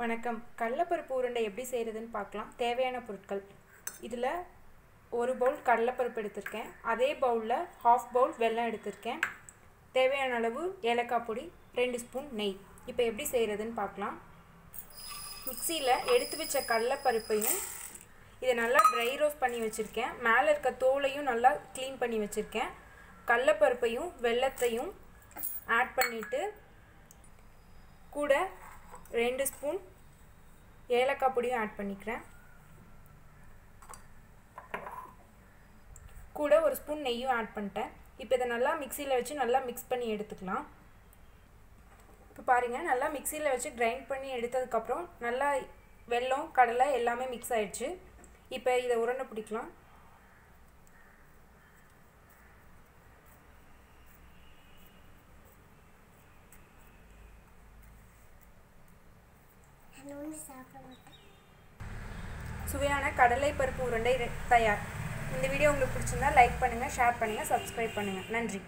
வணக்கம். கடலப்பருப்பு உருண்டை எப்படி செய்கிறதுன்னு பார்க்கலாம். தேவையான பொருட்கள். இதில் ஒரு பவுல் கடலப்பருப்பு எடுத்திருக்கேன். அதே பவுலில் ஹாஃப் பவுல் வெல்லம் எடுத்திருக்கேன். தேவையான அளவு ஏலக்காய் பொடி ரெண்டு ஸ்பூன் நெய். இப்போ எப்படி செய்கிறதுன்னு பார்க்கலாம். மிக்சியில் எடுத்து வச்ச கடலப்பருப்பையும் இதை நல்லா ட்ரை ரோஸ்ட் பண்ணி வச்சுருக்கேன். மேலே இருக்க தோலையும் நல்லா க்ளீன் பண்ணி வச்சுருக்கேன். கடலப்பருப்பையும் வெல்லத்தையும் ஆட் பண்ணிவிட்டு கூட ரெண்டு ஸ்பூன் ஏலக்காய் பொடியும் ஆட் பண்ணிக்கிறேன். கூட ஒரு ஸ்பூன் நெய்யும் ஆட் பண்ணிட்டேன். இப்போ இதை நல்லா மிக்சியில் வச்சு நல்லா மிக்ஸ் பண்ணி எடுத்துக்கலாம். இப்போ பாருங்கள் நல்லா மிக்சியில் வச்சு கிரைண்ட் பண்ணி எடுத்ததுக்கப்புறம் நல்லா வெல்லம் கடலை எல்லாமே மிக்ஸ் ஆகிடுச்சு இப்போ இதை உருண்டை பிடிக்கலாம். நான் சாப்பிட மாட்டேன். சுவையான கடலை பருப்பு உருண்டை தயார். இந்த வீடியோ உங்களுக்கு பிடிச்சிருந்தா லைக் பண்ணுங்கள் ஷேர் பண்ணுங்கள் சப்ஸ்கிரைப் பண்ணுங்கள் நன்றி.